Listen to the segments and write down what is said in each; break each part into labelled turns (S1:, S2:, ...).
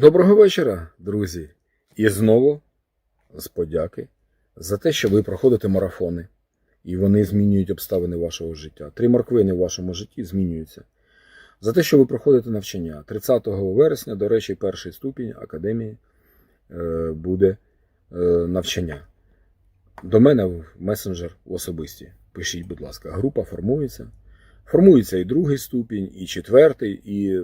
S1: Доброго вечора, друзі. І знову з подяки за те, що ви проходите марафони, і вони змінюють обставини вашого життя. Три морквини в вашому житті змінюються. За те, що ви проходите навчання. 30 вересня, до речі, перший ступінь академії е, буде е, навчання. До мене в месенджер в особисті. Пишіть, будь ласка, група формується. Формується і другий ступінь, і четвертий, і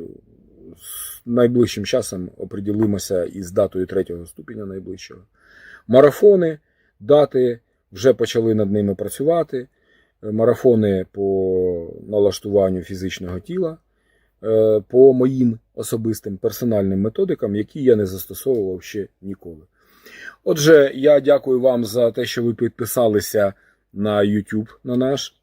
S1: найближчим часом оприділимося із датою третього ступеня найближчого. Марафони, дати вже почали над ними працювати. Марафони по налаштуванню фізичного тіла, е, по моїм особистим персональним методикам, які я не застосовував ще ніколи. Отже, я дякую вам за те, що ви підписалися на YouTube на наш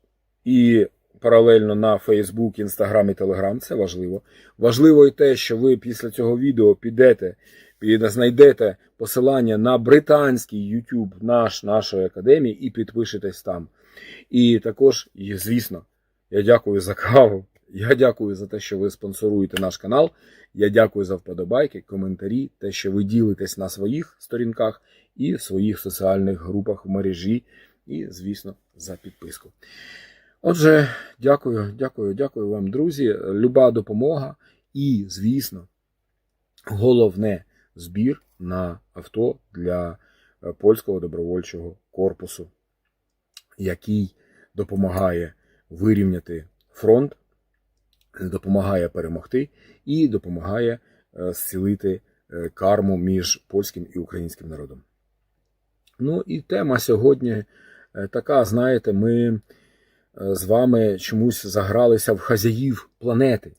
S1: і паралельно на Facebook, Instagram і Telegram. Це важливо. Важливо і те, що ви після цього відео підете і знайдете посилання на британський YouTube наш, нашої академії і підпишетесь там. І також, і, звісно, я дякую за каву. Я дякую за те, що ви спонсоруєте наш канал. Я дякую за вподобайки, коментарі, те, що ви ділитесь на своїх сторінках і в своїх соціальних групах в мережі, і, звісно, за підписку. Отже, дякую, дякую, дякую вам, друзі. Люба допомога і, звісно, головне збір на авто для е, польського добровольчого корпусу, який допомагає вирівняти фронт, допомагає перемогти і допомагає е, зцілити е, карму між польським і українським народом. Ну і тема сьогодні така, знаєте, ми з вами чомусь загралися в хазяїв планети.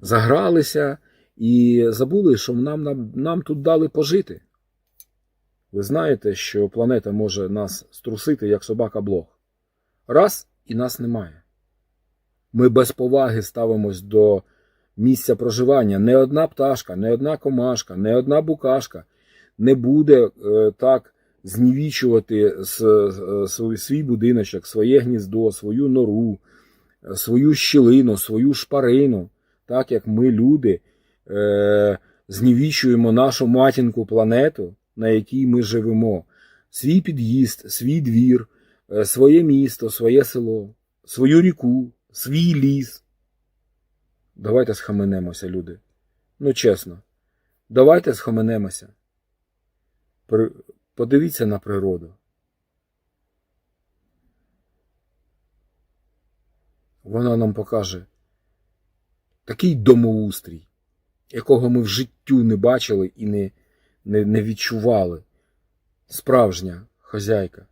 S1: Загралися і забули, що нам, нам, нам тут дали пожити. Ви знаєте, що планета може нас струсити, як собака блох. Раз і нас немає. Ми без поваги ставимось до місця проживання. Не одна пташка, не одна комашка, не одна букашка не буде е, так знівічувати е, свій- будиночок, своє гніздо, свою нору, е, свою щілину, свою шпарину, так як ми, люди, е, знівічуємо нашу матінку планету, на якій ми живемо, свій під'їзд, свій двір, своє місто, своє село, свою ріку, свій ліс. Давайте схаменемося, люди. Ну, чесно, давайте схаменемося. Подивіться на природу. Вона нам покаже такий домоустрій, якого ми в життю не бачили і не, не, не відчували. Справжня хазяйка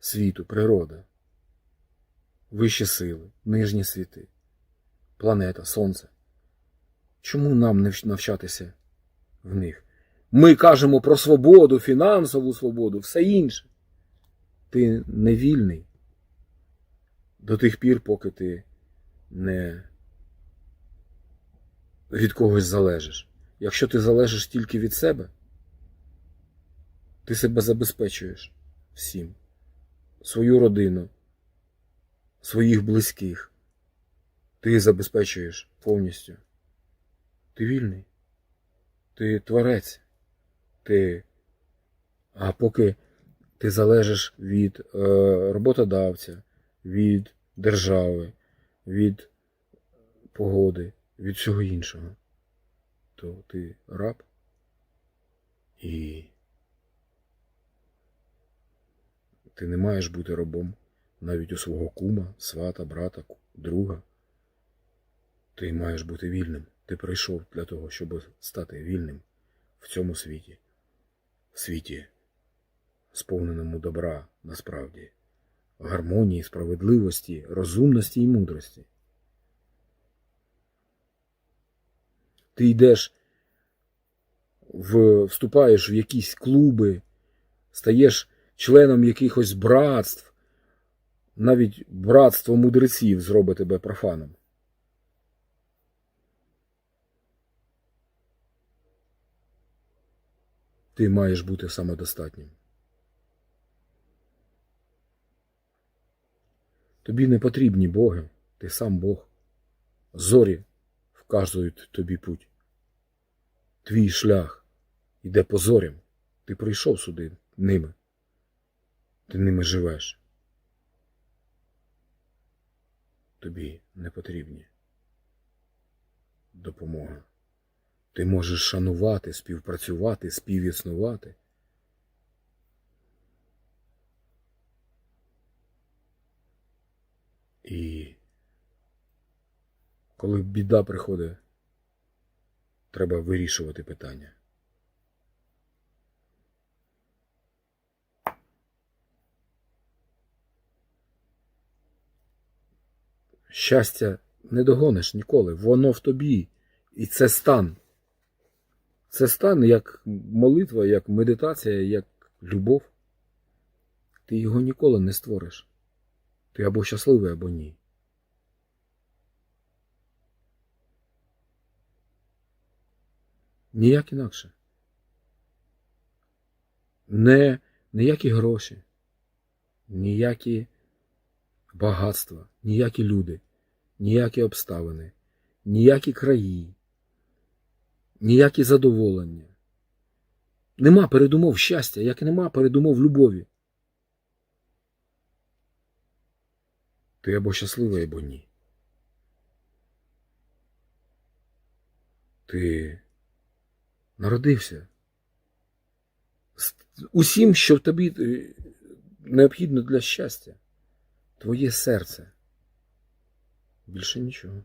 S1: світу, природа, вищі сили, нижні світи, планета, сонце. Чому нам не навчатися в них? Ми кажемо про свободу, фінансову свободу, все інше. Ти не вільний до тих пір, поки ти не від когось залежиш. Якщо ти залежиш тільки від себе, ти себе забезпечуєш всім, свою родину, своїх близьких. Ти забезпечуєш повністю. Ти вільний. Ти творець. Ти. А поки ти залежиш від е, роботодавця, від держави, від погоди, від всього іншого, то ти раб і ти не маєш бути рабом навіть у свого кума, свата, брата, друга. Ти маєш бути вільним. Ти прийшов для того, щоб стати вільним в цьому світі, світі, сповненому добра насправді, гармонії, справедливості, розумності і мудрості. Ти йдеш, в, вступаєш в якісь клуби, стаєш членом якихось братств, навіть братство мудреців зробить тебе профаном. Ти маєш бути самодостатнім. Тобі не потрібні боги, ти сам Бог. Зорі вказують тобі путь. твій шлях іде позорям. Ти прийшов сюди ними. Ти ними живеш. Тобі не потрібні допомога. Ти можеш шанувати, співпрацювати, співіснувати. І коли біда приходить, треба вирішувати питання. Щастя не догониш ніколи, воно в тобі. І це стан. Це стан як молитва, як медитація, як любов. Ти його ніколи не створиш. Ти або щасливий, або ні. Ніяк інакше. Не ніякі гроші, ніякі багатства, ніякі люди, ніякі обставини, ніякі краї, ніякі задоволення. Нема передумов щастя, як і нема передумов любові. Ти або щасливий, або ні. Ти народився з усім, що в тобі е, необхідно для щастя. Твоє серце. Більше нічого.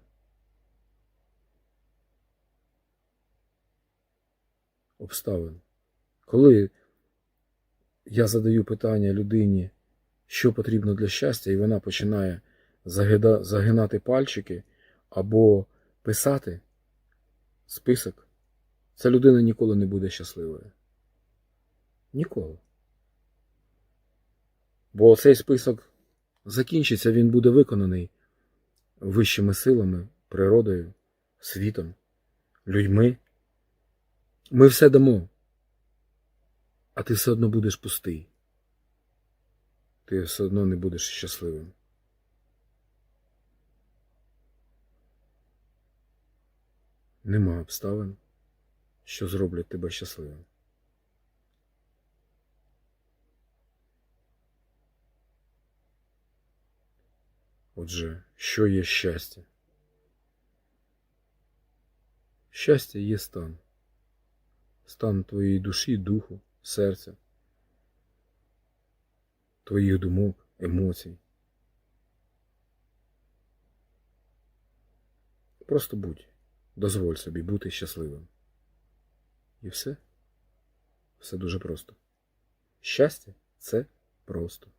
S1: Обставин. Коли я задаю питання людині, що потрібно для щастя, і вона починає загинати пальчики або писати список, ця людина ніколи не буде щасливою. Ніколи. Бо цей список закінчиться, він буде виконаний вищими силами, природою, світом, людьми. Ми все дамо, а ти все одно будеш пустий. Ти все одно не будеш щасливим. Нема обставин, що зроблять тебе щасливим. Отже, що є щастя? Щастя є стан. Стан твоєї душі, духу, серця, твоїх думок, емоцій. Просто будь, дозволь собі бути щасливим. І все. Все дуже просто. Щастя це просто.